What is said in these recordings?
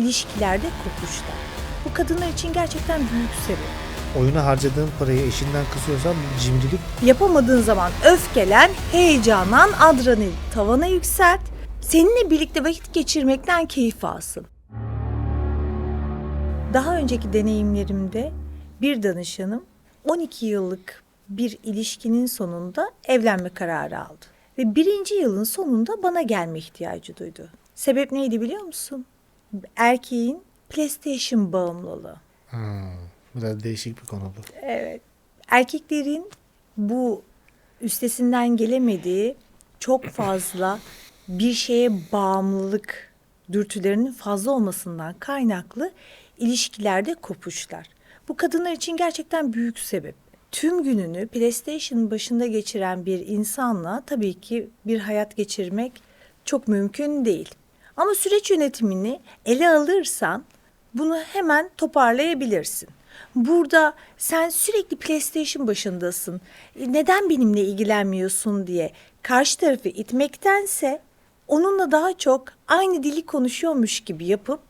ilişkilerde kopuşlar. Bu kadınlar için gerçekten büyük sebep. Oyuna harcadığın parayı eşinden kısıyorsan cimrilik Yapamadığın zaman öfkelen, heyecanlan, adrenalin tavana yükselt. Seninle birlikte vakit geçirmekten keyif alsın. Daha önceki deneyimlerimde bir danışanım 12 yıllık bir ilişkinin sonunda evlenme kararı aldı. Ve birinci yılın sonunda bana gelme ihtiyacı duydu. Sebep neydi biliyor musun? Erkeğin PlayStation bağımlılığı. Hmm, biraz değişik bir konu bu. Evet. Erkeklerin bu üstesinden gelemediği çok fazla bir şeye bağımlılık dürtülerinin fazla olmasından kaynaklı ilişkilerde kopuşlar. Bu kadınlar için gerçekten büyük sebep. Tüm gününü PlayStation başında geçiren bir insanla tabii ki bir hayat geçirmek çok mümkün değil. Ama süreç yönetimini ele alırsan bunu hemen toparlayabilirsin. Burada sen sürekli PlayStation başındasın. E, Neden benimle ilgilenmiyorsun diye karşı tarafı itmektense onunla daha çok aynı dili konuşuyormuş gibi yapıp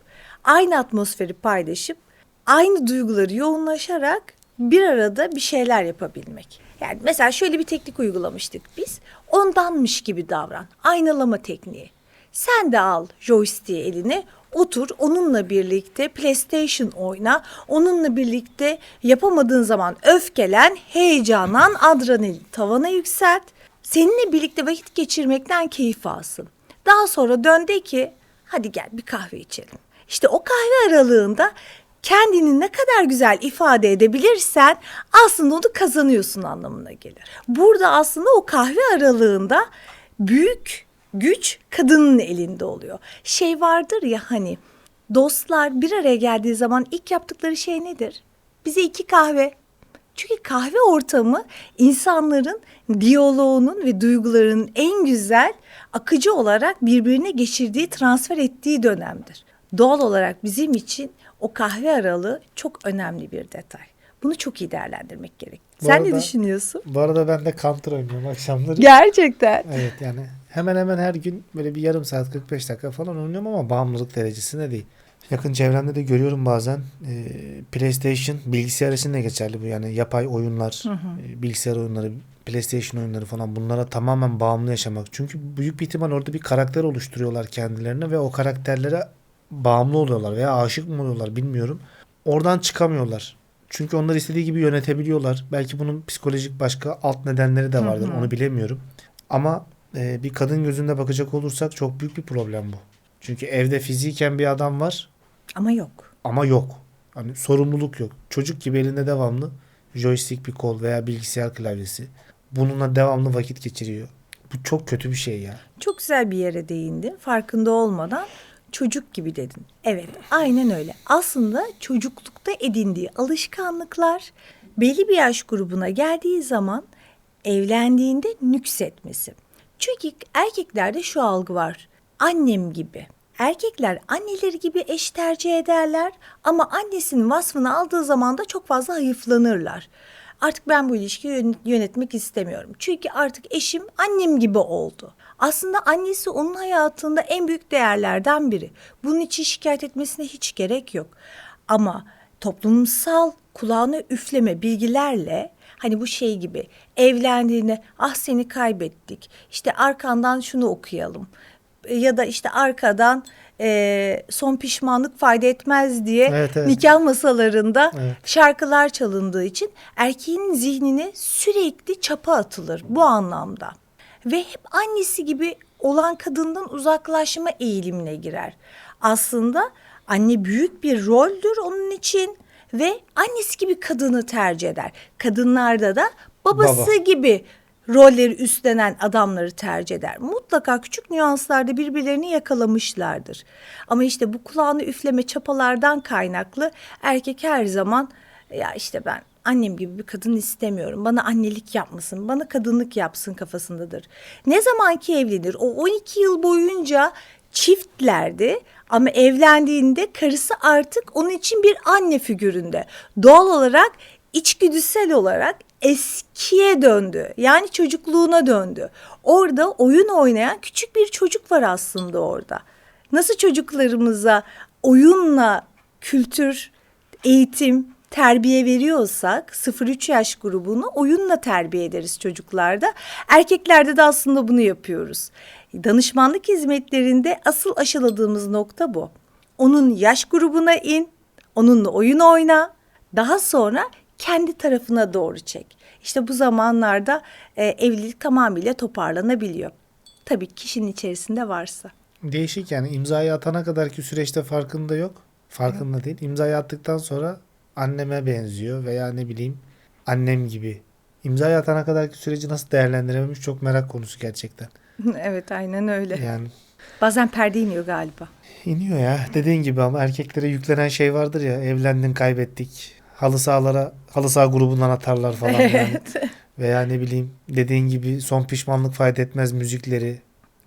aynı atmosferi paylaşıp aynı duyguları yoğunlaşarak bir arada bir şeyler yapabilmek. Yani mesela şöyle bir teknik uygulamıştık biz. Ondanmış gibi davran. Aynalama tekniği. Sen de al joystick'i eline, otur onunla birlikte PlayStation oyna. Onunla birlikte yapamadığın zaman öfkelen, heyecanlan, adrenalin tavana yükselt. Seninle birlikte vakit geçirmekten keyif alsın. Daha sonra dön de ki hadi gel bir kahve içelim. İşte o kahve aralığında kendini ne kadar güzel ifade edebilirsen aslında onu kazanıyorsun anlamına gelir. Burada aslında o kahve aralığında büyük güç kadının elinde oluyor. Şey vardır ya hani dostlar bir araya geldiği zaman ilk yaptıkları şey nedir? Bize iki kahve. Çünkü kahve ortamı insanların diyaloğunun ve duygularının en güzel akıcı olarak birbirine geçirdiği, transfer ettiği dönemdir. Doğal olarak bizim için o kahve aralığı çok önemli bir detay. Bunu çok iyi değerlendirmek gerek. Bu Sen ne arada- düşünüyorsun? Bu arada ben de counter oynuyorum akşamları. Gerçekten. Evet yani hemen hemen her gün böyle bir yarım saat 45 dakika falan oynuyorum ama bağımlılık derecesinde değil. Yakın çevremde de görüyorum bazen e, PlayStation bilgisayar için de geçerli bu yani yapay oyunlar, e, bilgisayar oyunları, PlayStation oyunları falan bunlara tamamen bağımlı yaşamak. Çünkü büyük bir ihtimal orada bir karakter oluşturuyorlar kendilerine ve o karakterlere bağımlı oluyorlar veya aşık mı oluyorlar bilmiyorum. Oradan çıkamıyorlar. Çünkü onlar istediği gibi yönetebiliyorlar. Belki bunun psikolojik başka alt nedenleri de vardır. Onu bilemiyorum. Ama e, bir kadın gözünde bakacak olursak çok büyük bir problem bu. Çünkü evde fiziken bir adam var Ama yok. ama yok. Hani sorumluluk yok. Çocuk gibi elinde devamlı joystick bir kol veya bilgisayar klavyesi. Bununla devamlı vakit geçiriyor. Bu çok kötü bir şey ya. Çok güzel bir yere değindin. Farkında olmadan çocuk gibi dedin. Evet, aynen öyle. Aslında çocuklukta edindiği alışkanlıklar belli bir yaş grubuna geldiği zaman evlendiğinde nüksetmesi. Çünkü erkeklerde şu algı var. Annem gibi. Erkekler anneleri gibi eş tercih ederler ama annesinin vasfını aldığı zaman da çok fazla hayıflanırlar. Artık ben bu ilişkiyi yön- yönetmek istemiyorum. Çünkü artık eşim annem gibi oldu. Aslında annesi onun hayatında en büyük değerlerden biri. Bunun için şikayet etmesine hiç gerek yok. Ama toplumsal kulağına üfleme bilgilerle hani bu şey gibi evlendiğinde ah seni kaybettik işte arkandan şunu okuyalım ya da işte arkadan e, son pişmanlık fayda etmez diye Evet, evet. nikah masalarında Evet. şarkılar çalındığı için erkeğin zihnine sürekli çapa atılır bu anlamda. Ve hep annesi gibi olan kadından uzaklaşma eğilimine girer. Aslında anne büyük bir roldür onun için ve annesi gibi kadını tercih eder. Kadınlarda da babası Baba. gibi rolleri üstlenen adamları tercih eder. Mutlaka küçük nüanslarda birbirlerini yakalamışlardır. Ama işte bu kulağını üfleme çapalardan kaynaklı erkek her zaman ya işte ben annem gibi bir kadın istemiyorum. Bana annelik yapmasın, bana kadınlık yapsın kafasındadır. Ne zaman ki evlenir o 12 yıl boyunca çiftlerdi ama evlendiğinde karısı artık onun için bir anne figüründe. Doğal olarak içgüdüsel olarak eskiye döndü. Yani çocukluğuna döndü. Orada oyun oynayan küçük bir çocuk var aslında orada. Nasıl çocuklarımıza oyunla kültür, eğitim, terbiye veriyorsak 0-3 yaş grubunu oyunla terbiye ederiz çocuklarda. Erkeklerde de aslında bunu yapıyoruz. Danışmanlık hizmetlerinde asıl aşıladığımız nokta bu. Onun yaş grubuna in, onunla oyun oyna, daha sonra kendi tarafına doğru çek. İşte bu zamanlarda e, evlilik tamamıyla toparlanabiliyor. Tabii kişinin içerisinde varsa. Değişik yani imzayı atana kadarki süreçte farkında yok. Farkında değil. İmzayı attıktan sonra anneme benziyor veya ne bileyim annem gibi. İmzayı atana kadarki süreci nasıl değerlendirememiş çok merak konusu gerçekten. evet aynen öyle. Yani Bazen perde iniyor galiba. iniyor ya dediğin gibi ama erkeklere yüklenen şey vardır ya evlendin kaybettik. Halı sahalara halı saha grubundan atarlar falan yani. Veya ne bileyim dediğin gibi son pişmanlık fayda etmez müzikleri.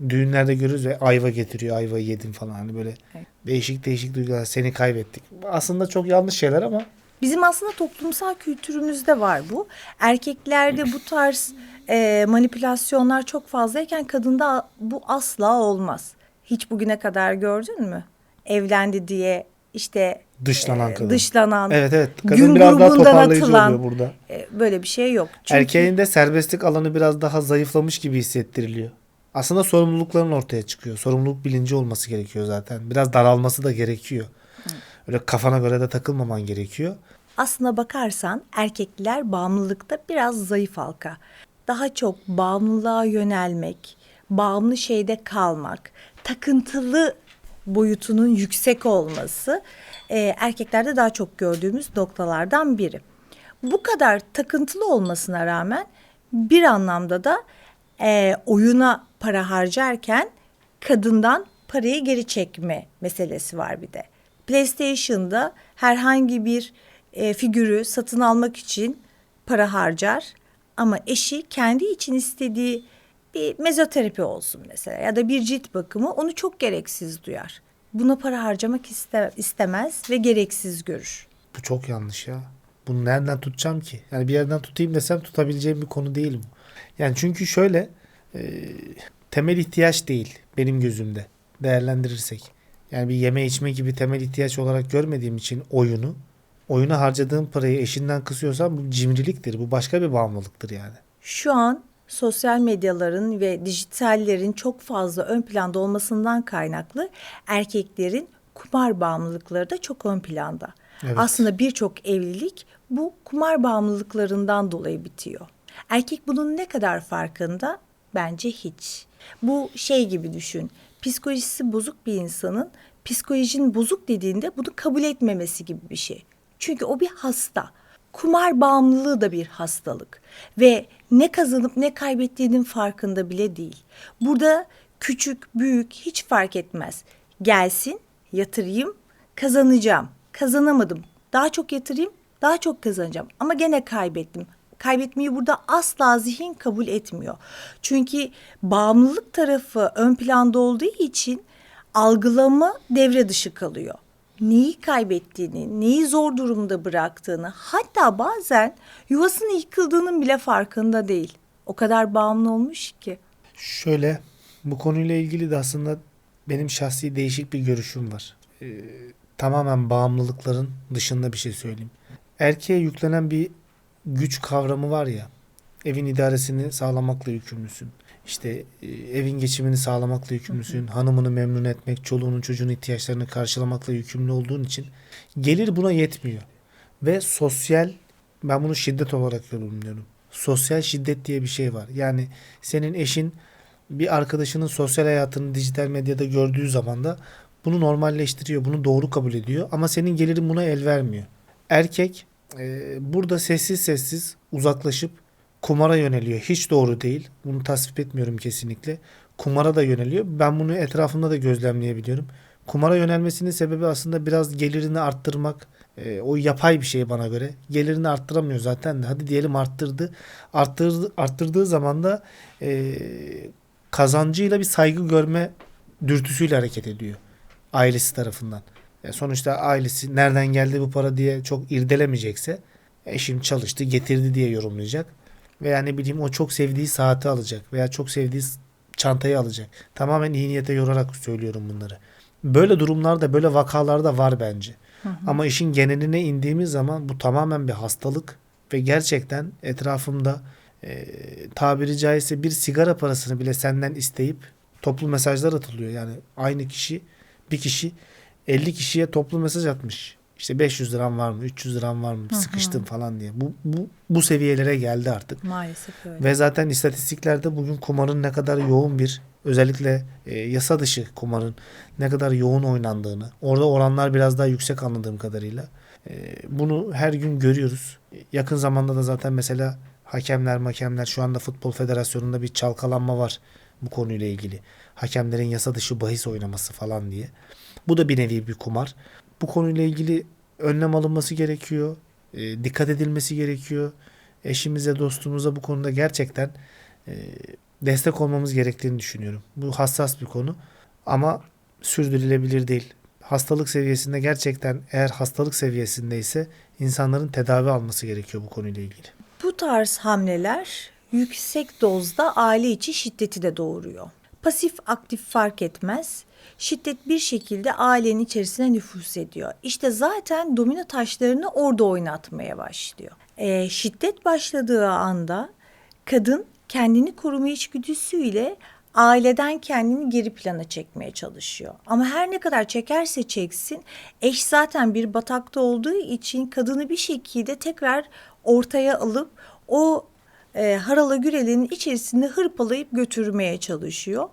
Düğünlerde görürüz ve ayva getiriyor ayvayı yedim falan hani böyle Evet. Değişik değişik duygular seni kaybettik. Aslında çok yanlış şeyler ama Bizim aslında toplumsal kültürümüzde var bu. Erkeklerde bu tarz e, manipülasyonlar çok fazlayken kadında bu asla olmaz. Hiç bugüne kadar gördün mü? Evlendi diye işte dışlanan e, kadın. dışlanan Evet evet. Kadın gün biraz daha toparlayıcı atılan- oluyor burada. e, böyle bir şey yok. Çünkü Erkeğin de serbestlik alanı biraz daha zayıflamış gibi hissettiriliyor. Aslında sorumlulukların ortaya çıkıyor. Sorumluluk bilinci olması gerekiyor zaten. Biraz daralması da gerekiyor. Öyle kafana göre de takılmaman gerekiyor. aslına bakarsan erkekler bağımlılıkta biraz zayıf halka. Daha çok bağımlılığa yönelmek, bağımlı şeyde kalmak, takıntılı boyutunun yüksek olması e, erkeklerde daha çok gördüğümüz noktalardan biri. Bu kadar takıntılı olmasına rağmen bir anlamda da e, oyuna para harcarken kadından parayı geri çekme meselesi var bir de. PlayStation'da herhangi bir e, figürü satın almak için para harcar ama eşi kendi için istediği bir mezoterapi olsun mesela ya da bir cilt bakımı onu çok gereksiz duyar. Buna para harcamak iste- istemez ve gereksiz görür. Bu çok yanlış ya. Bunu nereden tutacağım ki? Yani bir yerden tutayım desem tutabileceğim bir konu değil bu. Yani çünkü şöyle e, temel ihtiyaç değil benim gözümde değerlendirirsek. Yani bir yeme içme gibi temel ihtiyaç olarak görmediğim için oyunu oyuna harcadığım parayı eşinden kısıyorsam bu cimriliktir. Bu başka bir bağımlılıktır yani. Şu an sosyal medyaların ve dijitallerin çok fazla ön planda olmasından kaynaklı erkeklerin kumar bağımlılıkları da çok ön planda. Evet. Aslında birçok evlilik bu kumar bağımlılıklarından dolayı bitiyor. Erkek bunun ne kadar farkında? Bence hiç. Bu şey gibi düşün. Psikolojisi bozuk bir insanın psikolojinin bozuk dediğinde bunu kabul etmemesi gibi bir şey. Çünkü o bir hasta. Kumar bağımlılığı da bir hastalık ve ne kazanıp ne kaybettiğinin farkında bile değil. Burada küçük, büyük hiç fark etmez. Gelsin, yatırayım, kazanacağım. Kazanamadım. Daha çok yatırayım, daha çok kazanacağım. Ama gene kaybettim. Kaybetmeyi burada asla zihin kabul etmiyor. Çünkü bağımlılık tarafı ön planda olduğu için algılama devre dışı kalıyor. Neyi kaybettiğini, neyi zor durumda bıraktığını, hatta bazen yuvasının yıkıldığının bile farkında değil. O kadar bağımlı olmuş ki. Şöyle bu konuyla ilgili de aslında benim şahsi değişik bir görüşüm var. Ee, tamamen bağımlılıkların dışında bir şey söyleyeyim. Erkeğe yüklenen bir güç kavramı var ya. Evin idaresini sağlamakla yükümlüsün. İşte e, evin geçimini sağlamakla yükümlüsün. Hanımını memnun etmek, çoluğunun çocuğun ihtiyaçlarını karşılamakla yükümlü olduğun için gelir buna yetmiyor. Ve sosyal ben bunu şiddet olarak yorumluyorum. Sosyal şiddet diye bir şey var. Yani senin eşin bir arkadaşının sosyal hayatını dijital medyada gördüğü zaman da bunu normalleştiriyor, bunu doğru kabul ediyor ama senin gelirin buna el vermiyor. Erkek e, burada sessiz sessiz uzaklaşıp kumara yöneliyor. Hiç doğru değil. Bunu tasvip etmiyorum kesinlikle. Kumara da yöneliyor. Ben bunu etrafımda da gözlemleyebiliyorum. Kumara yönelmesinin sebebi aslında biraz gelirini arttırmak. E, o yapay bir şey bana göre. Gelirini arttıramıyor zaten de. Hadi diyelim arttırdı. Arttırdı, arttırdığı zaman da e, kazancıyla bir saygı görme dürtüsüyle hareket ediyor. Ailesi tarafından. E, sonuçta ailesi nereden geldi bu para diye çok irdelemeyecekse eşim çalıştı getirdi diye yorumlayacak. Veya ne bileyim o çok sevdiği saati alacak veya çok sevdiği çantayı alacak. Tamamen iyi niyete yorarak söylüyorum bunları. Böyle durumlarda, böyle vakalarda var bence. Ama işin geneline indiğimiz zaman bu tamamen bir hastalık ve gerçekten etrafımda e, tabiri caizse bir sigara parasını bile senden isteyip toplu mesajlar atılıyor. Yani aynı kişi bir kişi 50 kişiye toplu mesaj atmış. İşte 500 liram var mı? 300 liram var mı? Sıkıştım falan diye. Bu, bu, bu seviyelere geldi artık. Maalesef öyle. Ve zaten istatistiklerde bugün kumarın ne kadar yoğun bir özellikle e, yasa dışı kumarın ne kadar yoğun oynandığını orada oranlar biraz daha yüksek anladığım kadarıyla e, bunu her gün görüyoruz. Yakın zamanda da zaten mesela hakemler makemler şu anda futbol federasyonunda bir çalkalanma var bu konuyla ilgili. Hakemlerin yasa dışı bahis oynaması falan diye. Bu da bir nevi bir kumar. Bu konuyla ilgili önlem alınması gerekiyor. E, dikkat edilmesi gerekiyor. Eşimize, dostumuza bu konuda gerçekten e, destek olmamız gerektiğini düşünüyorum. Bu hassas bir konu ama sürdürülebilir değil. Hastalık seviyesinde gerçekten eğer hastalık seviyesindeyse insanların tedavi alması gerekiyor bu konuyla ilgili. Bu tarz hamleler yüksek dozda aile içi şiddeti de doğuruyor. Pasif aktif fark etmez. Şiddet bir şekilde ailenin içerisine nüfuz ediyor. İşte zaten domino taşlarını orada oynatmaya başlıyor. Ee, şiddet başladığı anda kadın kendini koruma içgüdüsüyle aileden kendini geri plana çekmeye çalışıyor. Ama her ne kadar çekerse çeksin eş zaten bir batakta olduğu için kadını bir şekilde tekrar ortaya alıp o e, harala gürelenin içerisinde hırpalayıp götürmeye çalışıyor.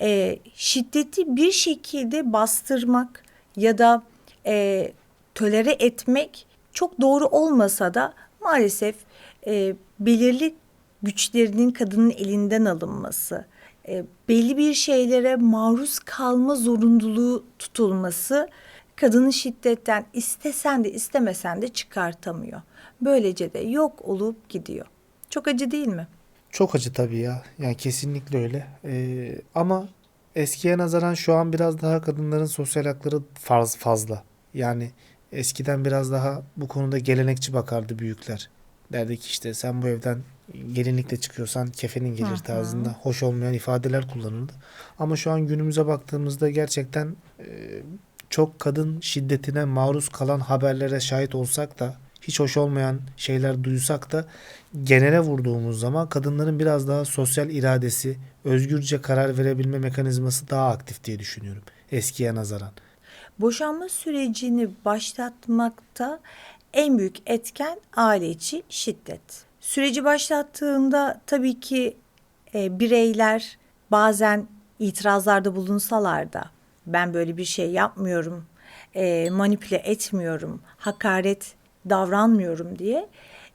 E, şiddeti bir şekilde bastırmak ya da e, tölere etmek çok doğru olmasa da maalesef e, belirli güçlerinin kadının elinden alınması, e, belli bir şeylere maruz kalma zorunluluğu tutulması kadını şiddetten istesen de istemesen de çıkartamıyor. Böylece de yok olup gidiyor. Çok acı değil mi? Çok acı tabii ya. Yani kesinlikle öyle. Ee, ama eskiye nazaran şu an biraz daha kadınların sosyal hakları farz fazla. Yani eskiden biraz daha bu konuda gelenekçi bakardı büyükler. Derdi ki işte sen bu evden gelinlikle çıkıyorsan kefenin gelir tarzında hoş olmayan ifadeler kullanıldı. Ama şu an günümüze baktığımızda gerçekten e, çok kadın şiddetine maruz kalan haberlere şahit olsak da hiç hoş olmayan şeyler duysak da genele vurduğumuz zaman kadınların biraz daha sosyal iradesi, özgürce karar verebilme mekanizması daha aktif diye düşünüyorum eskiye nazaran. Boşanma sürecini başlatmakta en büyük etken aile içi şiddet. Süreci başlattığında tabii ki e, bireyler bazen itirazlarda bulunsalar da ben böyle bir şey yapmıyorum, e, manipüle etmiyorum, hakaret davranmıyorum diye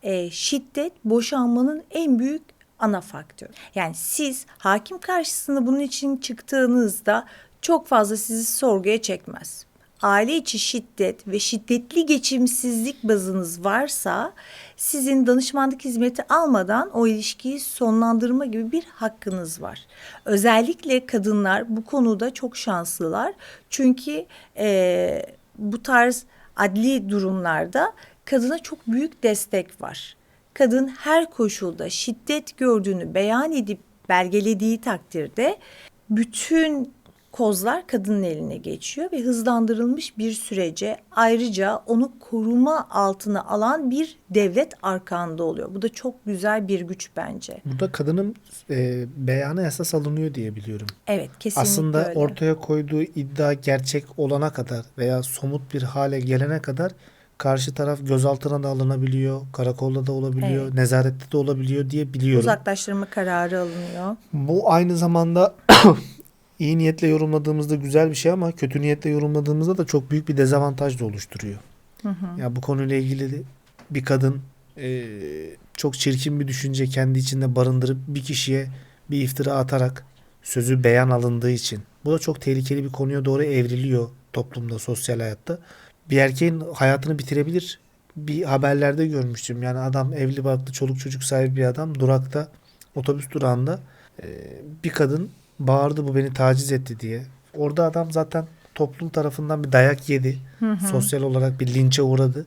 e, şiddet boşanmanın en büyük ana faktörü. Yani siz hakim karşısında bunun için çıktığınızda çok fazla sizi sorguya çekmez. Aile içi şiddet ve şiddetli geçimsizlik bazınız varsa sizin danışmanlık hizmeti almadan o ilişkiyi sonlandırma gibi bir hakkınız var. Özellikle kadınlar bu konuda çok şanslılar. Çünkü eee, bu tarz adli durumlarda kadına çok büyük destek var. Kadın her koşulda şiddet gördüğünü beyan edip belgelediği takdirde bütün kozlar kadının eline geçiyor ve hızlandırılmış bir sürece ayrıca onu koruma altına alan bir devlet arkanda oluyor. Bu da çok güzel bir güç bence. Burada kadının e, beyanı esas alınıyor diye biliyorum. Evet kesinlikle Aslında öyle. ortaya koyduğu iddia gerçek olana kadar veya somut bir hale gelene kadar karşı taraf gözaltına da alınabiliyor, karakolda da olabiliyor, Evet. nezarette de olabiliyor diye biliyorum. Uzaklaştırma kararı alınıyor. Bu aynı zamanda iyi niyetle yorumladığımızda güzel bir şey ama kötü niyetle yorumladığımızda da çok büyük bir dezavantaj da oluşturuyor. Ya bu konuyla ilgili bir kadın e, çok çirkin bir düşünce kendi içinde barındırıp bir kişiye bir iftira atarak sözü beyan alındığı için. Bu da çok tehlikeli bir konuya doğru evriliyor toplumda, sosyal hayatta. Bir erkeğin hayatını bitirebilir. Bir haberlerde görmüştüm. Yani adam evli barklı, çoluk çocuk sahibi bir adam durakta, otobüs durağında e, bir kadın bağırdı bu beni taciz etti diye. Orada adam zaten toplum tarafından bir dayak yedi. Sosyal olarak bir linçe uğradı.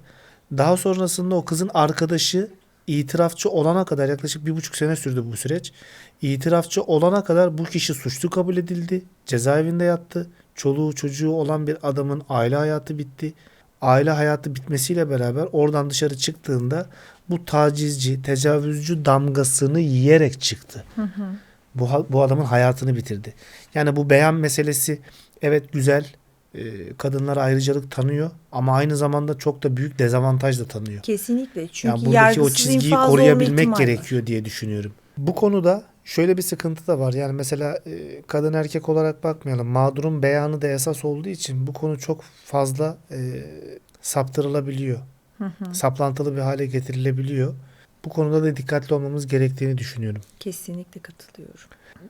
Daha sonrasında o kızın arkadaşı itirafçı olana kadar yaklaşık bir buçuk sene sürdü bu süreç. İtirafçı olana kadar bu kişi suçlu kabul edildi. Cezaevinde yattı. Çoluğu çocuğu olan bir adamın aile hayatı bitti. Aile hayatı bitmesiyle beraber oradan dışarı çıktığında bu tacizci, tecavüzcü damgasını yiyerek çıktı. Bu, ha- bu adamın hayatını bitirdi. Yani bu beyan meselesi evet güzel. e, kadınlara ayrıcalık tanıyor ama aynı zamanda çok da büyük dezavantaj da tanıyor. Kesinlikle. Çünkü Yani buradaki o çizgiyi koruyabilmek gerekiyor diye düşünüyorum. Bu konuda şöyle bir sıkıntı da var. Yani mesela e, kadın erkek olarak bakmayalım. Mağdurun beyanı da esas olduğu için bu konu çok fazla e, saptırılabiliyor. Saplantılı bir hale getirilebiliyor. Bu konuda da dikkatli olmamız gerektiğini düşünüyorum. Kesinlikle katılıyorum.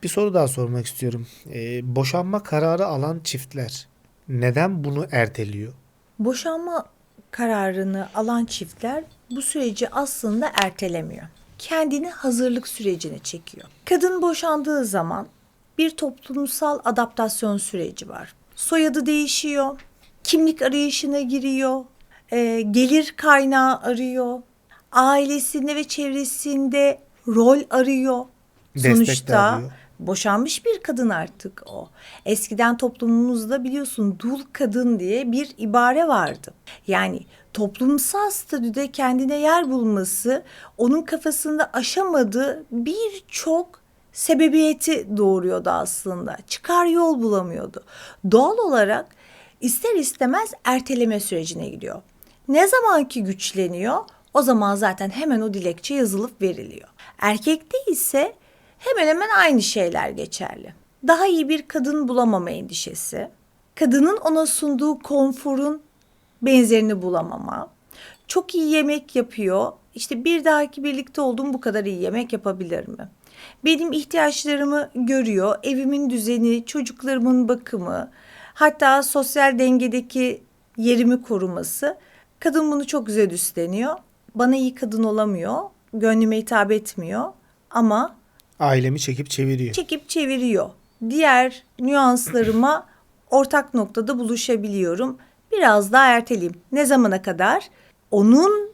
Bir soru daha sormak istiyorum. E, boşanma kararı alan çiftler neden bunu erteliyor? Boşanma kararını alan çiftler bu süreci aslında ertelemiyor. Kendini hazırlık sürecine çekiyor. Kadın boşandığı zaman bir toplumsal adaptasyon süreci var. Soyadı değişiyor, kimlik arayışına giriyor, e, gelir kaynağı arıyor, ailesinde ve çevresinde rol arıyor. Destek de Sonuçta arıyor. Boşanmış bir kadın artık o. Eskiden toplumumuzda biliyorsun dul kadın diye bir ibare vardı. Yani toplumsal statüde kendine yer bulması onun kafasında aşamadığı birçok sebebiyeti doğuruyordu aslında. Çıkar yol bulamıyordu. Doğal olarak ister istemez erteleme sürecine gidiyor. Ne zaman ki güçleniyor o zaman zaten hemen o dilekçe yazılıp veriliyor. Erkekte ise hemen hemen aynı şeyler geçerli. Daha iyi bir kadın bulamama endişesi, kadının ona sunduğu konforun benzerini bulamama, çok iyi yemek yapıyor, işte bir dahaki birlikte olduğum bu kadar iyi yemek yapabilir mi? Benim ihtiyaçlarımı görüyor, evimin düzeni, çocuklarımın bakımı, hatta sosyal dengedeki yerimi koruması. Kadın bunu çok güzel üstleniyor. Bana iyi kadın olamıyor, gönlüme hitap etmiyor ama Ailemi çekip çeviriyor. çekip çeviriyor. Diğer nüanslarıma ortak noktada buluşabiliyorum. Biraz daha erteleyeyim. Ne zamana kadar? Onun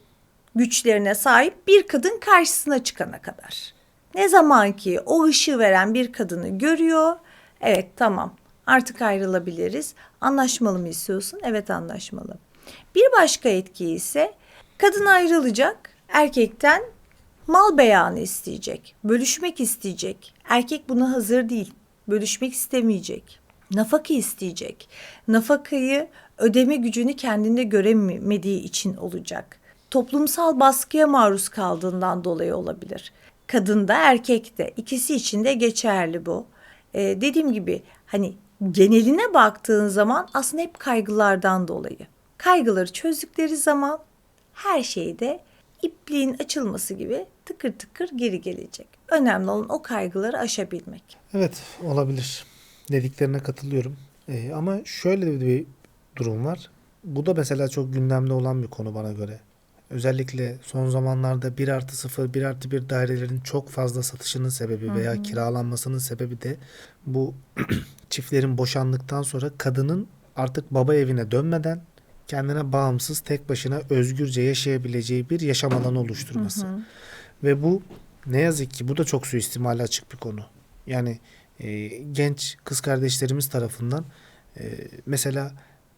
güçlerine sahip bir kadın karşısına çıkana kadar. Ne zaman ki o ışığı veren bir kadını görüyor, evet tamam artık ayrılabiliriz. Anlaşmalı mı istiyorsun? Evet anlaşmalı. Bir başka etki ise kadın ayrılacak, erkekten mal beyanı isteyecek, bölüşmek isteyecek. Erkek buna hazır değil, bölüşmek istemeyecek. Nafaka isteyecek. Nafakayı ödeme gücünü kendinde göremediği için olacak. Toplumsal baskıya maruz kaldığından dolayı olabilir. Kadında erkekte ikisi için de geçerli bu. Ee, dediğim gibi hani geneline baktığın zaman aslında hep kaygılardan dolayı. Kaygıları çözdükleri zaman her şeyde ipliğin açılması gibi tıkır tıkır geri gelecek. Önemli olan o kaygıları aşabilmek. Evet olabilir. Dediklerine katılıyorum. Ee, ama şöyle de bir durum var. Bu da mesela çok gündemde olan bir konu bana göre. Özellikle son zamanlarda 1 artı 0, 1 artı 1 dairelerin çok fazla satışının sebebi veya kiralanmasının sebebi de bu çiftlerin boşandıktan sonra kadının artık baba evine dönmeden kendine bağımsız tek başına özgürce yaşayabileceği bir yaşam alanı oluşturması. Ve bu ne yazık ki bu da çok suistimale açık bir konu. Yani e, genç kız kardeşlerimiz tarafından e, mesela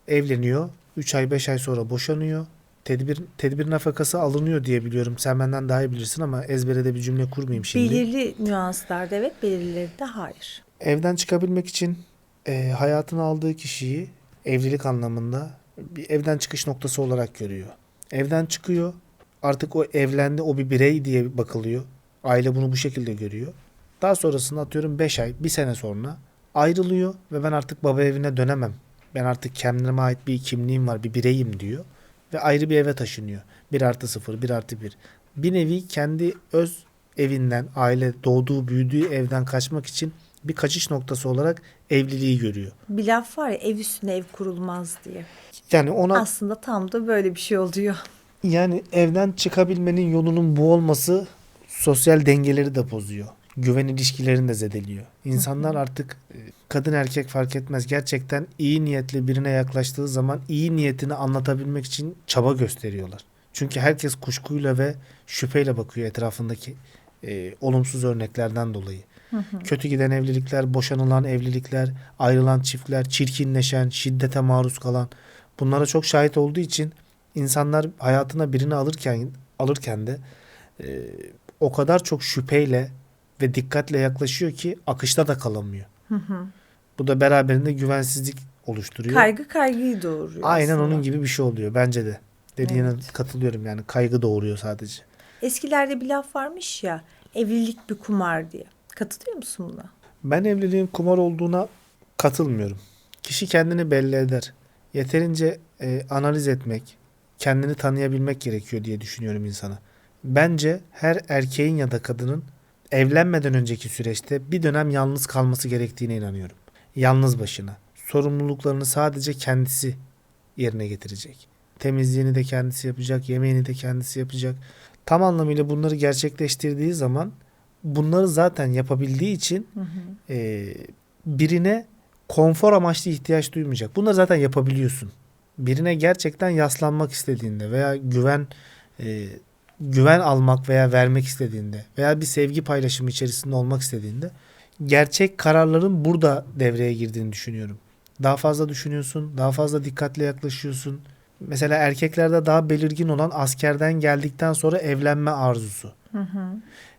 evleniyor, 3 ay 5 ay sonra boşanıyor. Tedbir tedbir nafakası alınıyor diye biliyorum. Sen benden daha iyi bilirsin ama ezbere de bir cümle kurmayayım şimdi. Belirli nüanslarda evet, belirlileri de hayır. Evden çıkabilmek için e, hayatına aldığı kişiyi evlilik anlamında bir evden çıkış noktası olarak görüyor. Evden çıkıyor. Artık o evlendi, o bir birey diye bakılıyor. Aile bunu bu şekilde görüyor. Daha sonrasında atıyorum 5 ay, 1 sene sonra ayrılıyor ve ben artık baba evine dönemem. Ben artık kendime ait bir kimliğim var, bir bireyim diyor. Ve ayrı bir eve taşınıyor. 1 artı 0, 1 artı 1. Bir nevi kendi öz evinden, aile doğduğu, büyüdüğü evden kaçmak için bir kaçış noktası olarak evliliği görüyor. Bir laf var ya ev üstüne ev kurulmaz diye. Yani ona Aslında tam da böyle bir şey oluyor. Yani evden çıkabilmenin yolunun bu olması sosyal dengeleri de bozuyor. Güven ilişkilerini de zedeliyor. İnsanlar artık e, kadın erkek fark etmez gerçekten iyi niyetli birine yaklaştığı zaman iyi niyetini anlatabilmek için çaba gösteriyorlar. Çünkü herkes kuşkuyla ve şüpheyle bakıyor etrafındaki e, olumsuz örneklerden dolayı. Kötü giden evlilikler, boşanılan evlilikler, ayrılan çiftler, çirkinleşen, şiddete maruz kalan bunlara çok şahit olduğu için insanlar hayatına birini alırken alırken de e, o kadar çok şüpheyle ve dikkatle yaklaşıyor ki akışta da kalamıyor. Bu da beraberinde güvensizlik oluşturuyor. Kaygı kaygıyı doğuruyor. Aynen aslında. onun gibi bir şey oluyor bence de. Dediğine Evet. katılıyorum yani kaygı doğuruyor sadece. Eskilerde bir laf varmış ya evlilik bir kumar diye. Katılıyor musun buna? Ben evliliğin kumar olduğuna katılmıyorum. Kişi kendini belli eder. Yeterince e, analiz etmek, kendini tanıyabilmek gerekiyor diye düşünüyorum insana. Bence her erkeğin ya da kadının evlenmeden önceki süreçte bir dönem yalnız kalması gerektiğine inanıyorum. Yalnız başına. Sorumluluklarını sadece kendisi yerine getirecek. Temizliğini de kendisi yapacak, yemeğini de kendisi yapacak. Tam anlamıyla bunları gerçekleştirdiği zaman bunları zaten yapabildiği için e, birine konfor amaçlı ihtiyaç duymayacak. Bunları zaten yapabiliyorsun. Birine gerçekten yaslanmak istediğinde veya güven e, güven almak veya vermek istediğinde veya bir sevgi paylaşımı içerisinde olmak istediğinde gerçek kararların burada devreye girdiğini düşünüyorum. Daha fazla düşünüyorsun, daha fazla dikkatle yaklaşıyorsun. Mesela erkeklerde daha belirgin olan askerden geldikten sonra evlenme arzusu.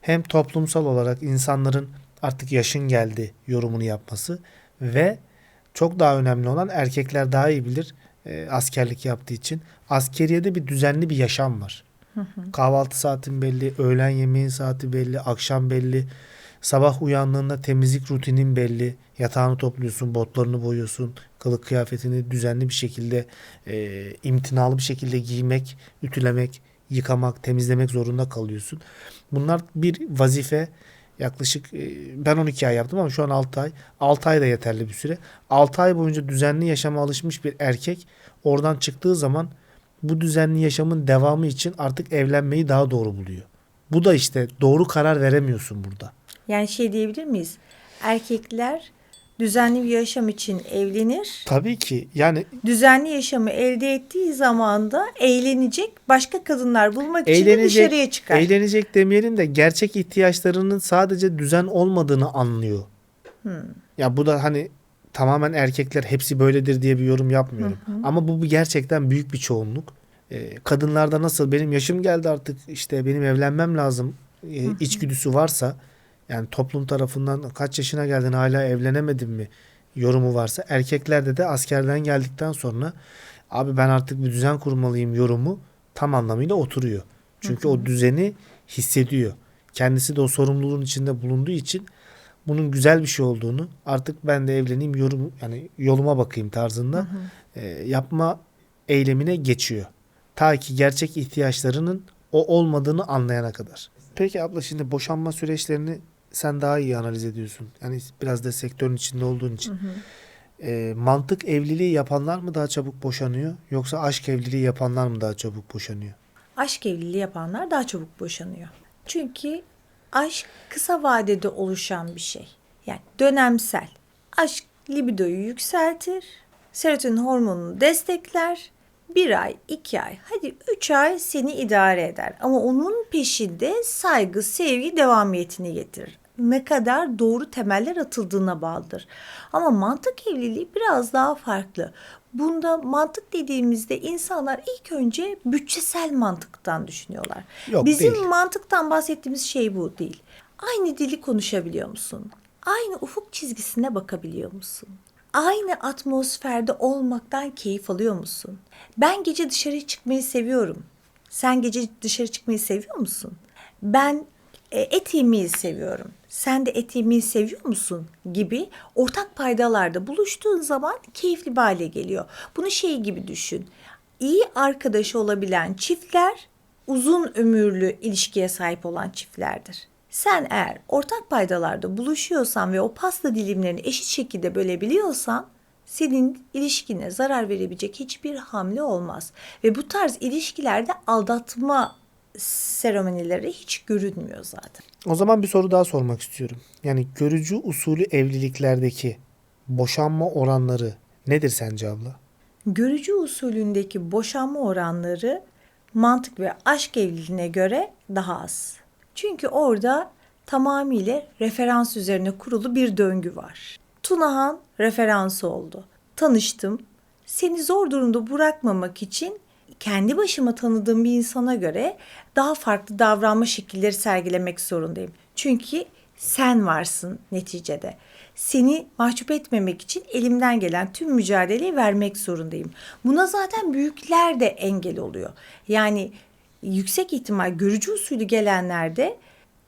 Hem toplumsal olarak insanların artık yaşın geldi yorumunu yapması ve çok daha önemli olan erkekler daha iyi bilir e, askerlik yaptığı için. Askeriyede bir düzenli bir yaşam var. Kahvaltı saatin belli, öğlen yemeğin saati belli, akşam belli. Sabah uyandığında temizlik rutinin belli. Yatağını topluyorsun, botlarını boyuyorsun, kılık kıyafetini düzenli bir şekilde, e, imtinalı bir şekilde giymek, ütülemek, yıkamak, temizlemek zorunda kalıyorsun. Bunlar bir vazife. Yaklaşık e, ben 12 ay yaptım ama şu an 6 ay. 6 ay da yeterli bir süre. 6 ay boyunca düzenli yaşama alışmış bir erkek oradan çıktığı zaman bu düzenli yaşamın devamı için artık evlenmeyi daha doğru buluyor. Bu da işte doğru karar veremiyorsun burada. Yani şey diyebilir miyiz? Erkekler düzenli bir yaşam için evlenir. Tabii ki yani Düzenli yaşamı elde ettiği zaman da eğlenecek, başka kadınlar bulmak için de dışarıya çıkar. eğlenecek demeyelim de gerçek ihtiyaçlarının sadece düzen olmadığını anlıyor. Ya bu da hani tamamen erkekler hepsi böyledir diye bir yorum yapmıyorum. Ama bu gerçekten büyük bir çoğunluk. Ee, kadınlarda nasıl benim yaşım geldi artık işte benim evlenmem lazım e, içgüdüsü varsa yani toplum tarafından kaç yaşına geldin hala evlenemedin mi yorumu varsa erkeklerde de askerden geldikten sonra abi ben artık bir düzen kurmalıyım yorumu tam anlamıyla oturuyor. Çünkü o düzeni hissediyor. Kendisi de o sorumluluğun içinde bulunduğu için bunun güzel bir şey olduğunu artık ben de evleneyim yorum yani yoluma bakayım tarzında e, yapma eylemine geçiyor. Ta ki gerçek ihtiyaçlarının o olmadığını anlayana kadar. Peki abla şimdi boşanma süreçlerini sen daha iyi analiz ediyorsun. Yani biraz da sektörün içinde olduğun için. E, mantık evliliği yapanlar mı daha çabuk boşanıyor yoksa aşk evliliği yapanlar mı daha çabuk boşanıyor? Aşk evliliği yapanlar daha çabuk boşanıyor. Çünkü aşk kısa vadede oluşan bir şey. Yani dönemsel. Aşk libidoyu yükseltir, serotonin hormonunu destekler. Bir ay, iki ay, hadi üç ay seni idare eder. Ama onun peşinde saygı, sevgi devamiyetini getirir. Ne kadar doğru temeller atıldığına bağlıdır. Ama mantık evliliği biraz daha farklı. Bunda mantık dediğimizde insanlar ilk önce bütçesel mantıktan düşünüyorlar. Yok, Bizim değil. mantıktan bahsettiğimiz şey bu değil. Aynı dili konuşabiliyor musun? Aynı ufuk çizgisine bakabiliyor musun? Aynı atmosferde olmaktan keyif alıyor musun? Ben gece dışarı çıkmayı seviyorum. Sen gece dışarı çıkmayı seviyor musun? Ben e, et yemeyi seviyorum. Sen de et seviyor musun? Gibi ortak paydalarda buluştuğun zaman keyifli bir hale geliyor. Bunu şey gibi düşün. İyi arkadaş olabilen çiftler uzun ömürlü ilişkiye sahip olan çiftlerdir. Sen eğer ortak paydalarda buluşuyorsan ve o pasta dilimlerini eşit şekilde bölebiliyorsan senin ilişkine zarar verebilecek hiçbir hamle olmaz. Ve bu tarz ilişkilerde aldatma seremonileri hiç görünmüyor zaten. O zaman bir soru daha sormak istiyorum. Yani görücü usulü evliliklerdeki boşanma oranları nedir sence abla? Görücü usulündeki boşanma oranları mantık ve aşk evliliğine göre daha az. Çünkü orada tamamıyla referans üzerine kurulu bir döngü var. Tunahan referansı oldu. Tanıştım. Seni zor durumda bırakmamak için kendi başıma tanıdığım bir insana göre daha farklı davranma şekilleri sergilemek zorundayım. Çünkü sen varsın neticede. Seni mahcup etmemek için elimden gelen tüm mücadeleyi vermek zorundayım. Buna zaten büyükler de engel oluyor. Yani yüksek ihtimal görücü usulü gelenlerde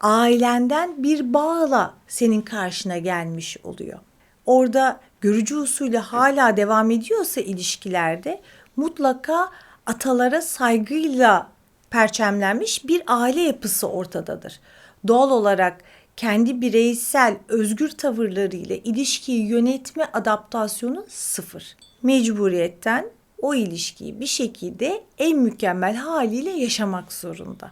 ailenden bir bağla senin karşına gelmiş oluyor. Orada görücü usulü hala devam ediyorsa ilişkilerde mutlaka atalara saygıyla perçemlenmiş bir aile yapısı ortadadır. Doğal olarak kendi bireysel özgür tavırlarıyla ilişkiyi yönetme adaptasyonu sıfır. Mecburiyetten o ilişkiyi bir şekilde en mükemmel haliyle yaşamak zorunda.